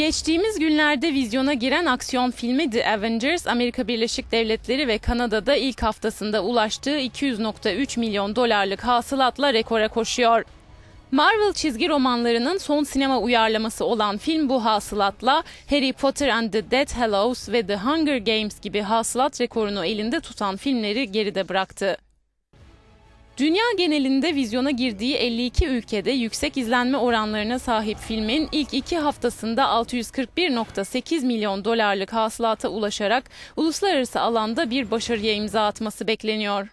Geçtiğimiz günlerde vizyona giren aksiyon filmi The Avengers, Amerika Birleşik Devletleri ve Kanada'da ilk haftasında ulaştığı 200.3 milyon dolarlık hasılatla rekora koşuyor. Marvel çizgi romanlarının son sinema uyarlaması olan film bu hasılatla Harry Potter and the Death Hallows ve The Hunger Games gibi hasılat rekorunu elinde tutan filmleri geride bıraktı. Dünya genelinde vizyona girdiği 52 ülkede yüksek izlenme oranlarına sahip filmin ilk iki haftasında 641.8 milyon dolarlık hasılata ulaşarak uluslararası alanda bir başarıya imza atması bekleniyor.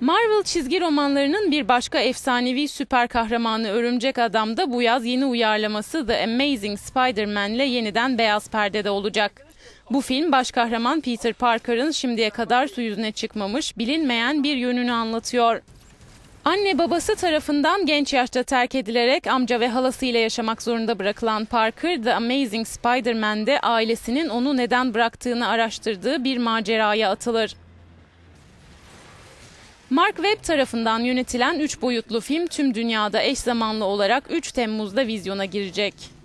Marvel çizgi romanlarının bir başka efsanevi süper kahramanı Örümcek Adam da bu yaz yeni uyarlaması The Amazing Spider-Man ile yeniden beyaz perdede olacak. Bu film baş kahraman Peter Parker'ın şimdiye kadar su yüzüne çıkmamış, bilinmeyen bir yönünü anlatıyor. Anne babası tarafından genç yaşta terk edilerek amca ve halasıyla yaşamak zorunda bırakılan Parker, The Amazing Spider-Man'de ailesinin onu neden bıraktığını araştırdığı bir maceraya atılır. Mark Webb tarafından yönetilen 3 boyutlu film tüm dünyada eş zamanlı olarak 3 Temmuz'da vizyona girecek.